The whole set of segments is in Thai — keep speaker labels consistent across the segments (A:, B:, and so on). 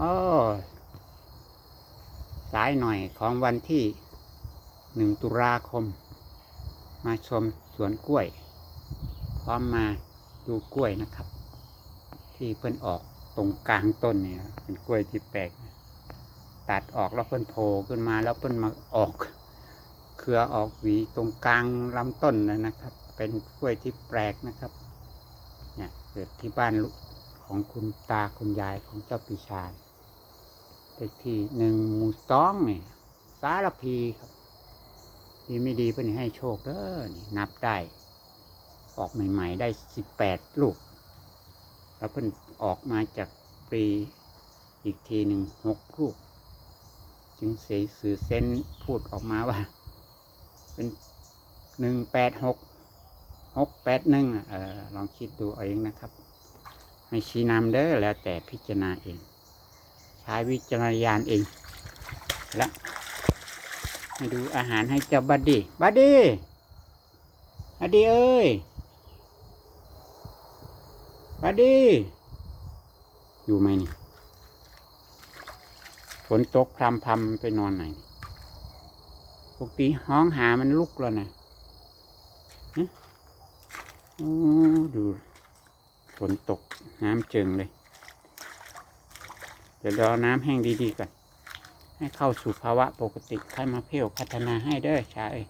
A: อสายหน่อยของวันที่หนึ่งตุลาคม มาชมสวนกล้วย พร้อมมาดูกล้วยนะครับ ที่เพิ่นออกตรงกลางต้นเนี่ยเป็นกล้วยที่แปลก ตัดออกแล้วเพิ่นโผล่ขึ้นมาแล้วเพิ่นมาออก เครือออกหวีตรงกลางลำต้นนะนะครับ เป็นกล้วยที่แปลกนะครับเนี่ยเกิดที่บ้านล ของคุณตาคุณยายของเจ้าปีชาเลขที่หนึ่งหมู่สองเนี่ยสารพีครับดีไม่ดีเพิ่อนให้โชคเด้อนี่นับได้ ออกใหม่ ๆ ได้สิบแปดลูก แล้วเพิ่อนออกมาจากปรีอีกทีหนึ่งหกลูก จึงเสียสื่อเส้นพูดออกมาว่า เป็นหนึ่งแปดหกหกแปดหนึ่งลองคิดดูเอาเองนะครับ ไม่ชี้นำเด้อแล้วแต่พิจารณาเอง ใช้วิจารณญาณเอง และมาดูอาหารให้เจ้าบัดดี้บัดดี้บัดดี้เอ้ยบัดดี้อยู่ไหมนี่ฝนตกพรำพรำไปนอนไหนปกติห้องหามันลุกแล้วนะฮะโอ้ดู ฝนตกน้ำเจิงเลย เดี๋ยวรอน้ำแห้งดีๆก่อน ให้เข้าสู่ภาวะปกติค่อยมาเพียวพัฒนาให้เด้อชาเอ้ย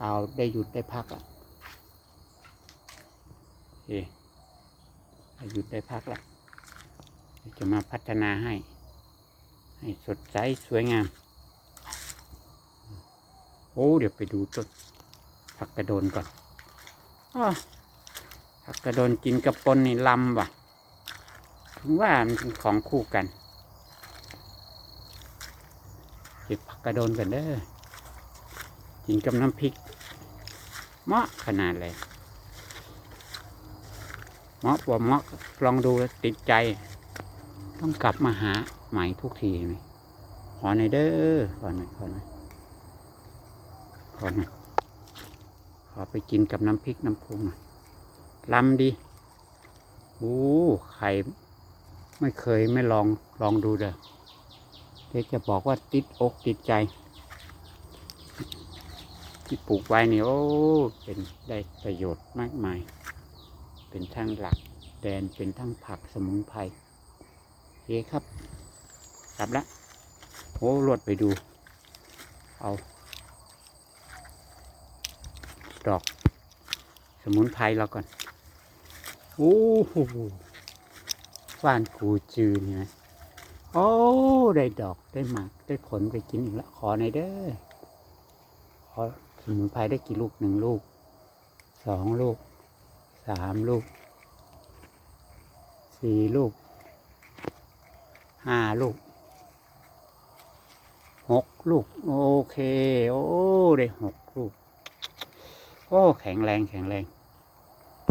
A: เอาได้หยุดได้พักอะโอเคได้หยุดได้พักละเดี๋ยวจะมาพัฒนาให้ ให้สดใสสวยงาม โอ้ เดี๋ยวไปดูต้นผักกระโดนก่อนอ้อ ผักกระโดนกินกระปนนี่ลำว่ะ ถึงว่ามันเป็นของคู่กัน เก็บผักกระโดนกันเด้อ กินกับน้ำพริก เหมาะขนาดเลย เหมาะกว่าเหมาะลองดูติดใจ ต้องกลับมาหาใหม่ทุกทีเลยขอหน่อยเด้อ ขอหน่อยขอหน่อยขอหน่อยขอไปกินกับน้ำพริกน้ำพุงหน่อย ลำดีโอ้ไข่ไม่เคยไม่ลองลองดูเด้อเดี๋ยวจะบอกว่าติดอกติดใจ ที่ปลูกไว้นี่โอ้เป็นได้ประโยชน์มากมาย เป็นทั้งหลักแดนเป็นทั้งผักสมุนไพรโอเคครับกลับละโอ้รวดไปดู เอา ดอก สมุนไพรเราก่อน โอ้โหว่านกูจืนี่นะโอ้ ได้ดอกได้หมากได้ผลไปกินอีกแล้วขอในเด้อ ขอสมุนไพรได้กี่ลูกหนึ่งลูก สองลูก สามลูก สี่ลูก ห้าลูก หกลูก โอเค โอ้ ได้หกลูก โอ้ แข็งแรงแข็งแรง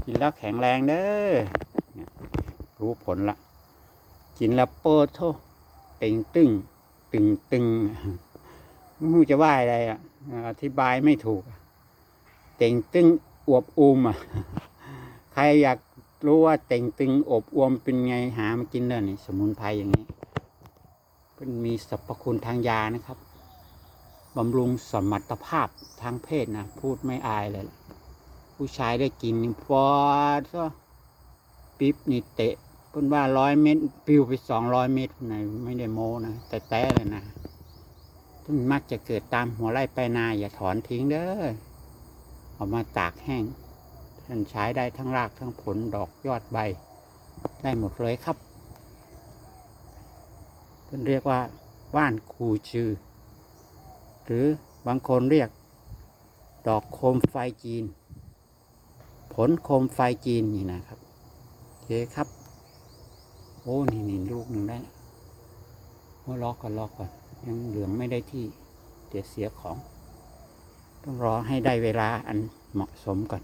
A: กินแล้วแข็งแรงเด้อรู้ผลละกินแล้วโปรโทตึงตึงตึงตึงไม่รู้จะว่าอะไรอะอธิบายไม่ถูก เต่งตึงอวบอูมอะใครอยากรู้ว่าเต่งตึงอบอวมเป็นไงหามากินเด้อนี่สมุนไพรอย่างนี้เป็นมีสรรพคุณทางยานะครับบำรุงสมรรถภาพทางเพศนะ พูดไม่อายเลย ผู้ชายได้กินนี่ปอดก็ปิ๊บนี่เตะเพิ่นว่าร้อยเมตรปิวไปสองร้อยเมตรไหนไม่ได้โมนะแต่แต่เลยนะมันมักจะเกิดตามหัวไร่ไปลายนาอย่าถอนทิ้งเด้อเอามาตากแห้งท่านใช้ได้ทั้งรากทั้งผลดอกยอดใบ ได้หมดเลยครับเพิ่นเรียกว่าว่านคูชือหรือบางคนเรียก ดอกโคมไฟจีน ผลโคมไฟจีนนี่นะครับโอเคครับ โอ้นี่นี่ลูกหนึ่งได้โอ้ล็อกก่อนล็อกก่อน ยังเหลืองไม่ได้ที่เดี๋ยวเสียของ ต้องรอให้ได้เวลาอันเหมาะสมก่อน